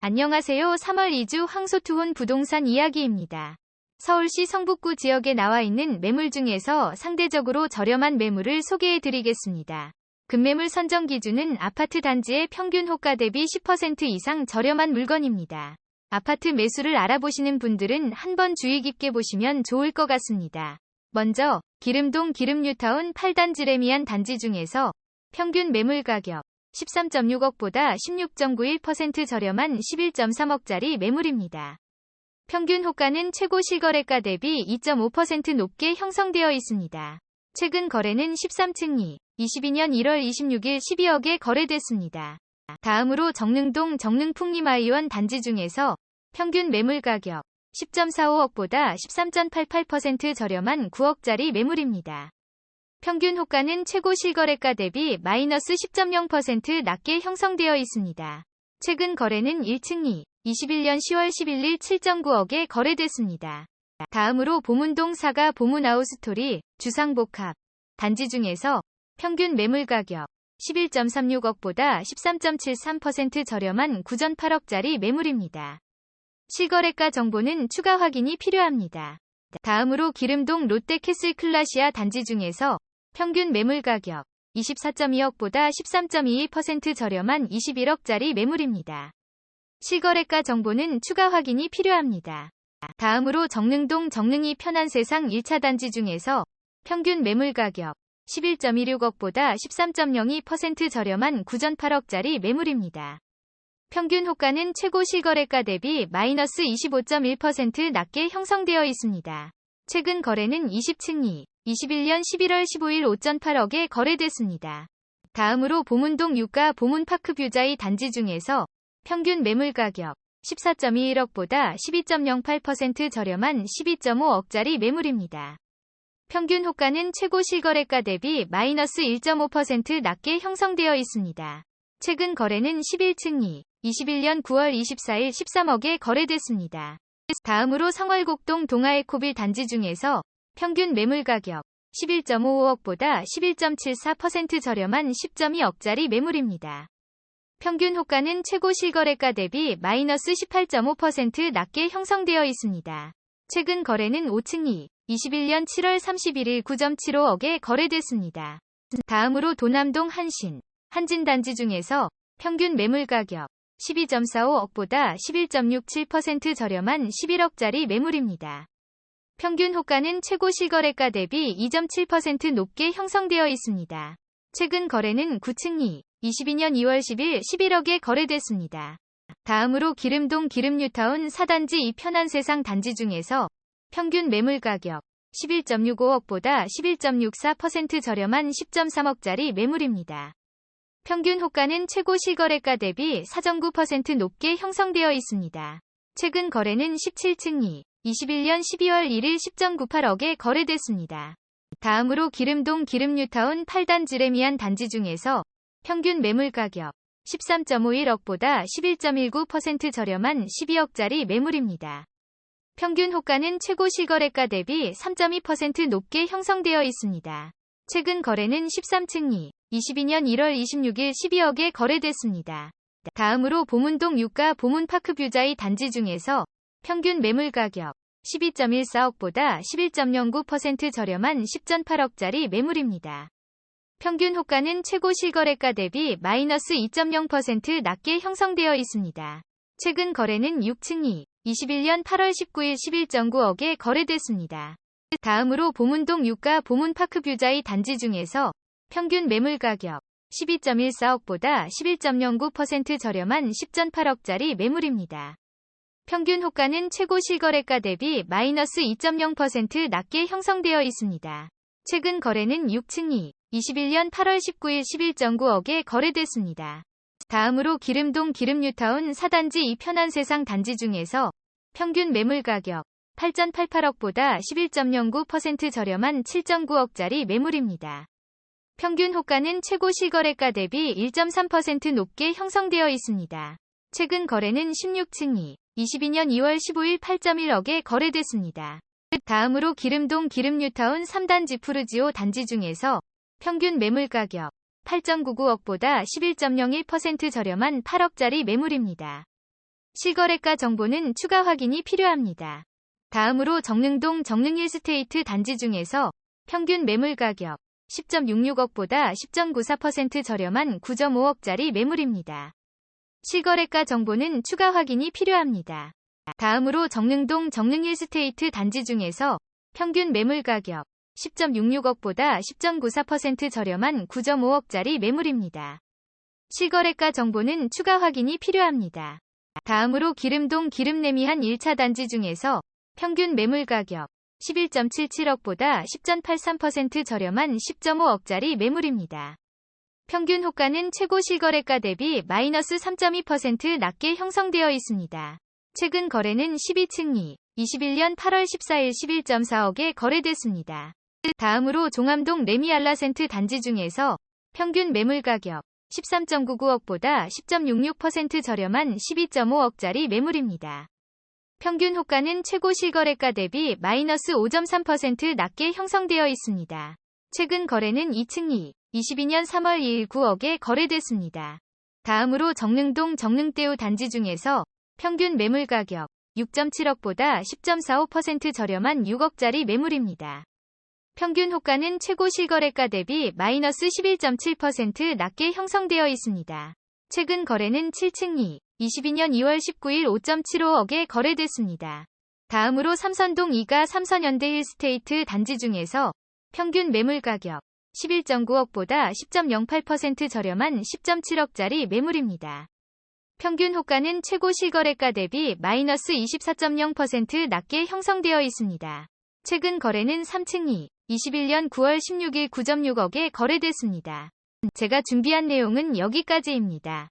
안녕하세요. 3월 2주 황소투혼 부동산 이야기입니다. 서울시 성북구 지역에 나와 있는 매물 중에서 상대적으로 저렴한 매물을 소개해 드리겠습니다. 급매물 선정 기준은 아파트 단지의 평균 호가 대비 10% 이상 저렴한 물건입니다. 아파트 매수를 알아보시는 분들은 한번 주의 깊게 보시면 좋을 것 같습니다. 먼저 기름동 기름뉴타운 8단지 레미안 단지 중에서 평균 매물 가격 13.6억보다 16.91% 저렴한 11.3억짜리 매물입니다. 평균 호가는 최고 실거래가 대비 2.5% 높게 형성되어 있습니다. 최근 거래는 13층이 22년 1월 26일 12억에 거래됐습니다. 다음으로 정릉동 정릉풍림아이원 단지 중에서 평균 매물 가격 10.45억보다 13.88% 저렴한 9억짜리 매물입니다. 평균 호가는 최고 실거래가 대비 마이너스 10.0% 낮게 형성되어 있습니다. 최근 거래는 1층이 21년 10월 11일 7.9억에 거래됐습니다. 다음으로 보문동 사가 보문아우스토리 주상복합 단지 중에서 평균 매물 가격 11.36억보다 13.73% 저렴한 9.8억짜리 매물입니다. 실거래가 정보는 추가 확인이 필요합니다. 다음으로 기름동 롯데캐슬 클라시아 단지 중에서 평균 매물 가격 24.2억보다 13.22% 저렴한 21억짜리 매물입니다. 실거래가 정보는 추가 확인이 필요합니다. 다음으로 정릉동 정릉이 편한 세상 1차 단지 중에서 평균 매물 가격 11.16억보다 13.02% 저렴한 9.8억짜리 매물입니다. 평균 호가는 최고 실거래가 대비 마이너스 25.1% 낮게 형성되어 있습니다. 최근 거래는 20층이 21년 11월 15일 5.8억에 거래됐습니다. 다음으로 보문동 유가 보문파크 뷰자이 단지 중에서 평균 매물 가격 14.21억보다 12.08% 저렴한 12.5억짜리 매물입니다. 평균 호가는 최고 실거래가 대비 마이너스 1.5% 낮게 형성되어 있습니다. 최근 거래는 11층이 21년 9월 24일 13억에 거래됐습니다. 다음으로 성월곡동 동아에코빌 단지 중에서 평균 매물 가격 11.55억보다 11.74% 저렴한 10.2억짜리 매물입니다. 평균 호가는 최고 실거래가 대비 마이너스 18.5% 낮게 형성되어 있습니다. 최근 거래는 5층이 21년 7월 31일 9.75억에 거래됐습니다. 다음으로 도남동 한신, 한진단지 중에서 평균 매물 가격 12.45억보다 11.67% 저렴한 11억짜리 매물입니다. 평균 호가는 최고 실거래가 대비 2.7% 높게 형성되어 있습니다. 최근 거래는 9층이 22년 2월 10일 11억에 거래됐습니다. 다음으로 기름동 기름뉴타운 4단지 이 편한 세상 단지 중에서 평균 매물 가격 11.65억보다 11.64% 저렴한 10.3억짜리 매물입니다. 평균 호가는 최고 실거래가 대비 4.9% 높게 형성되어 있습니다. 최근 거래는 17층이 21년 12월 1일 10.98억에 거래됐습니다. 다음으로 기름동 기름뉴타운 8단 지 레미안 단지 중에서 평균 매물 가격 13.51억보다 11.19% 저렴한 12억짜리 매물입니다. 평균 호가는 최고 실거래가 대비 3.2% 높게 형성되어 있습니다. 최근 거래는 13층이 22년 1월 26일 12억에 거래됐습니다. 다음으로 보문동 유가 보문파크 뷰자이 단지 중에서 평균 매물 가격 12.14억보다 11.09% 저렴한 10.8억짜리 매물입니다. 평균 호가는 최고 실거래가 대비 마이너스 2.0% 낮게 형성되어 있습니다. 최근 거래는 6층이 21년 8월 19일 11.9억에 거래됐습니다. 다음으로 보문동 유가 보문파크 뷰자이 단지 중에서 평균 매물 가격 12.14억보다 11.09% 저렴한 10.8억짜리 매물입니다. 평균 호가는 최고 실거래가 대비 마이너스 2.0% 낮게 형성되어 있습니다. 최근 거래는 6층이 21년 8월 19일 11.9억에 거래됐습니다. 다음으로 기름동 기름뉴타운 4단지 이 편한 세상 단지 중에서 평균 매물 가격 8.88억보다 11.09% 저렴한 7.9억짜리 매물입니다. 평균 호가는 최고 실거래가 대비 1.3% 높게 형성되어 있습니다. 최근 거래는 16층이 22년 2월 15일 8.1억에 거래됐습니다. 다음으로 기름동 기름뉴타운 3단 지 푸르지오 단지 중에서 평균 매물 가격 8.99억보다 11.01% 저렴한 8억짜리 매물입니다. 실거래가 정보는 추가 확인이 필요합니다. 다음으로 정릉동 정릉힐스테이트 단지 중에서 평균 매물 가격 10.66억보다 10.94% 저렴한 9.5억짜리 매물입니다. 실거래가 정보는 추가 확인이 필요합니다. 다음으로 정릉동 정릉힐스테이트 단지 중에서 평균 매물 가격 10.66억보다 10.94% 저렴한 9.5억짜리 매물입니다. 실거래가 정보는 추가 확인이 필요합니다. 다음으로 기름동 기름내미한 1차 단지 중에서 평균 매물 가격 11.77억보다 10.83% 저렴한 10.5억짜리 매물입니다. 평균 호가는 최고 실거래가 대비 마이너스 3.2% 낮게 형성되어 있습니다. 최근 거래는 12층이 21년 8월 14일 11.4억에 거래됐습니다. 다음으로 종암동 레미알라센트 단지 중에서 평균 매물 가격 13.99억보다 10.66% 저렴한 12.5억짜리 매물입니다. 평균 호가는 최고 실거래가 대비 마이너스 5.3% 낮게 형성되어 있습니다. 최근 거래는 2층이 22년 3월 2일 9억에 거래됐습니다. 다음으로 정릉동 정릉대우 단지 중에서 평균 매물 가격 6.7억보다 10.45% 저렴한 6억짜리 매물입니다. 평균 호가는 최고 실거래가 대비 마이너스 11.7% 낮게 형성되어 있습니다. 최근 거래는 7층 2, 2022년 2월 19일 5.75억에 거래됐습니다. 다음으로 삼선동 2가 삼선연대 힐스테이트 단지 중에서 평균 매물가격 11.9억보다 10.08% 저렴한 10.7억짜리 매물입니다. 평균 호가는 최고 실거래가 대비 마이너스 24.0% 낮게 형성되어 있습니다. 최근 거래는 3층이 21년 9월 16일 9.6억에 거래됐습니다. 제가 준비한 내용은 여기까지입니다.